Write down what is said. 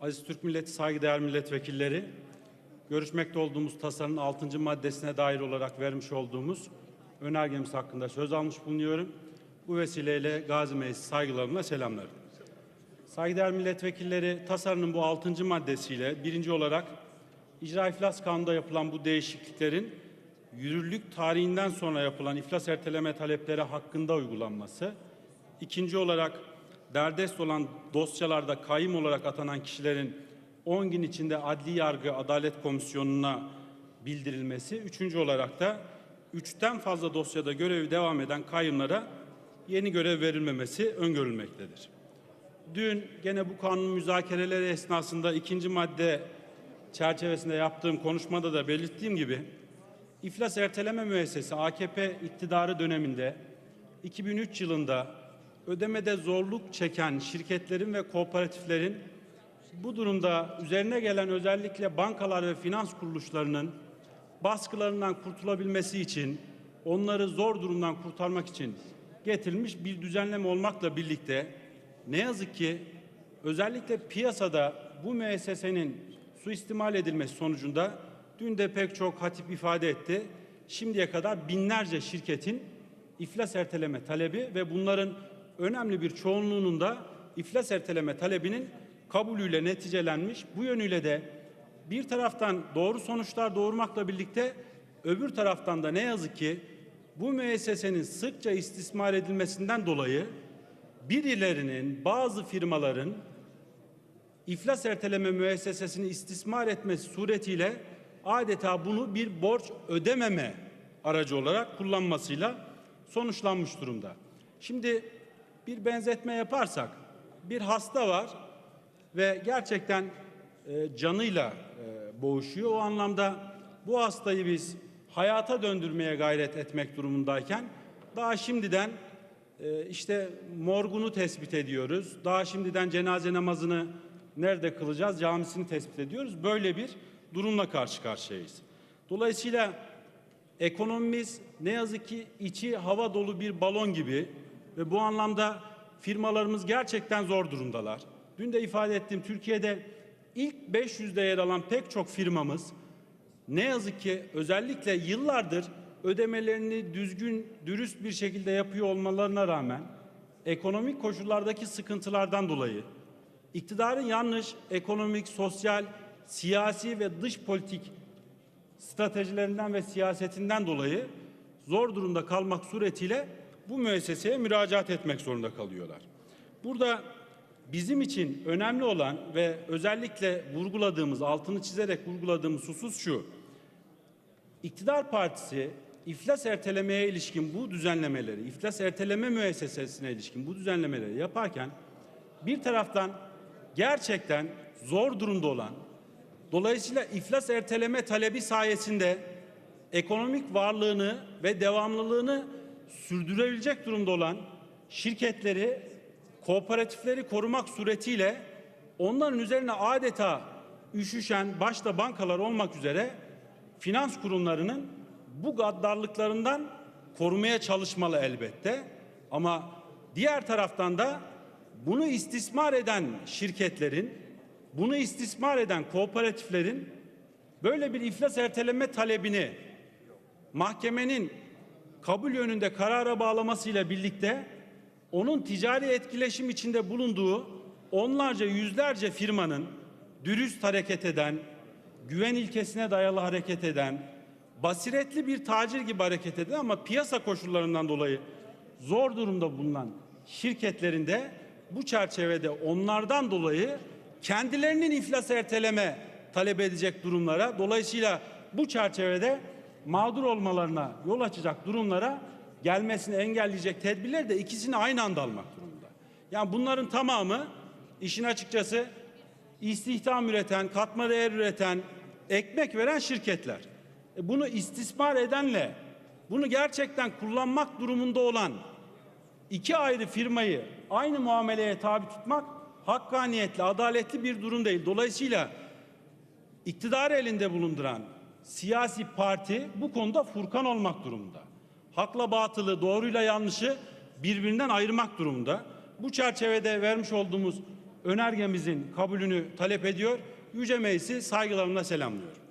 Aziz Türk Milleti, saygıdeğer milletvekilleri, görüşmekte olduğumuz tasarının 6. maddesine dair olarak vermiş olduğumuz önergemiz hakkında söz almış bulunuyorum. Bu vesileyle Gazi Meclisi saygılarımla selamlarım. Saygıdeğer milletvekilleri, tasarının bu 6. maddesiyle birinci olarak icra iflas kanunda yapılan bu değişikliklerin yürürlük tarihinden sonra yapılan iflas erteleme talepleri hakkında uygulanması, ikinci olarak derdest olan dosyalarda kayyum olarak atanan kişilerin 10 gün içinde Adli Yargı Adalet Komisyonu'na bildirilmesi, üçüncü olarak da üçten fazla dosyada görevi devam eden kayyumlara yeni görev verilmemesi öngörülmektedir. Dün gene bu kanun müzakereleri esnasında ikinci madde çerçevesinde yaptığım konuşmada da belirttiğim gibi İflas Erteleme Müessesesi AKP iktidarı döneminde 2003 yılında ödemede zorluk çeken şirketlerin ve kooperatiflerin bu durumda üzerine gelen özellikle bankalar ve finans kuruluşlarının baskılarından kurtulabilmesi için onları zor durumdan kurtarmak için getirilmiş bir düzenleme olmakla birlikte ne yazık ki özellikle piyasada bu müessesenin suistimal edilmesi sonucunda dün de pek çok hatip ifade etti. Şimdiye kadar binlerce şirketin iflas erteleme talebi ve bunların önemli bir çoğunluğunun da iflas erteleme talebinin kabulüyle neticelenmiş. Bu yönüyle de bir taraftan doğru sonuçlar doğurmakla birlikte öbür taraftan da ne yazık ki bu müessesenin sıkça istismar edilmesinden dolayı birilerinin, bazı firmaların iflas erteleme müessesesini istismar etmesi suretiyle adeta bunu bir borç ödememe aracı olarak kullanmasıyla sonuçlanmış durumda. Şimdi bir benzetme yaparsak bir hasta var ve gerçekten e, canıyla e, boğuşuyor. O anlamda bu hastayı biz hayata döndürmeye gayret etmek durumundayken daha şimdiden e, işte morgunu tespit ediyoruz. Daha şimdiden cenaze namazını nerede kılacağız camisini tespit ediyoruz. Böyle bir durumla karşı karşıyayız. Dolayısıyla ekonomimiz ne yazık ki içi hava dolu bir balon gibi ve bu anlamda firmalarımız gerçekten zor durumdalar. Dün de ifade ettim Türkiye'de ilk 500'de yer alan pek çok firmamız ne yazık ki özellikle yıllardır ödemelerini düzgün, dürüst bir şekilde yapıyor olmalarına rağmen ekonomik koşullardaki sıkıntılardan dolayı iktidarın yanlış ekonomik, sosyal, siyasi ve dış politik stratejilerinden ve siyasetinden dolayı zor durumda kalmak suretiyle bu müesseseye müracaat etmek zorunda kalıyorlar. Burada bizim için önemli olan ve özellikle vurguladığımız, altını çizerek vurguladığımız husus şu. İktidar partisi iflas ertelemeye ilişkin bu düzenlemeleri, iflas erteleme müessesesine ilişkin bu düzenlemeleri yaparken bir taraftan gerçekten zor durumda olan, dolayısıyla iflas erteleme talebi sayesinde ekonomik varlığını ve devamlılığını sürdürebilecek durumda olan şirketleri, kooperatifleri korumak suretiyle onların üzerine adeta üşüşen başta bankalar olmak üzere finans kurumlarının bu gaddarlıklarından korumaya çalışmalı elbette. Ama diğer taraftan da bunu istismar eden şirketlerin, bunu istismar eden kooperatiflerin böyle bir iflas erteleme talebini mahkemenin kabul yönünde karara bağlamasıyla birlikte onun ticari etkileşim içinde bulunduğu onlarca yüzlerce firmanın dürüst hareket eden, güven ilkesine dayalı hareket eden, basiretli bir tacir gibi hareket eden ama piyasa koşullarından dolayı zor durumda bulunan şirketlerinde bu çerçevede onlardan dolayı kendilerinin iflas erteleme talep edecek durumlara dolayısıyla bu çerçevede mağdur olmalarına yol açacak durumlara gelmesini engelleyecek tedbirler de ikisini aynı anda almak durumunda. Yani bunların tamamı işin açıkçası istihdam üreten, katma değer üreten, ekmek veren şirketler. E bunu istismar edenle bunu gerçekten kullanmak durumunda olan iki ayrı firmayı aynı muameleye tabi tutmak hakkaniyetli, adaletli bir durum değil. Dolayısıyla iktidar elinde bulunduran siyasi parti bu konuda furkan olmak durumunda. Hakla batılı, doğruyla yanlışı birbirinden ayırmak durumunda. Bu çerçevede vermiş olduğumuz önergemizin kabulünü talep ediyor. Yüce Meclisi saygılarımla selamlıyorum.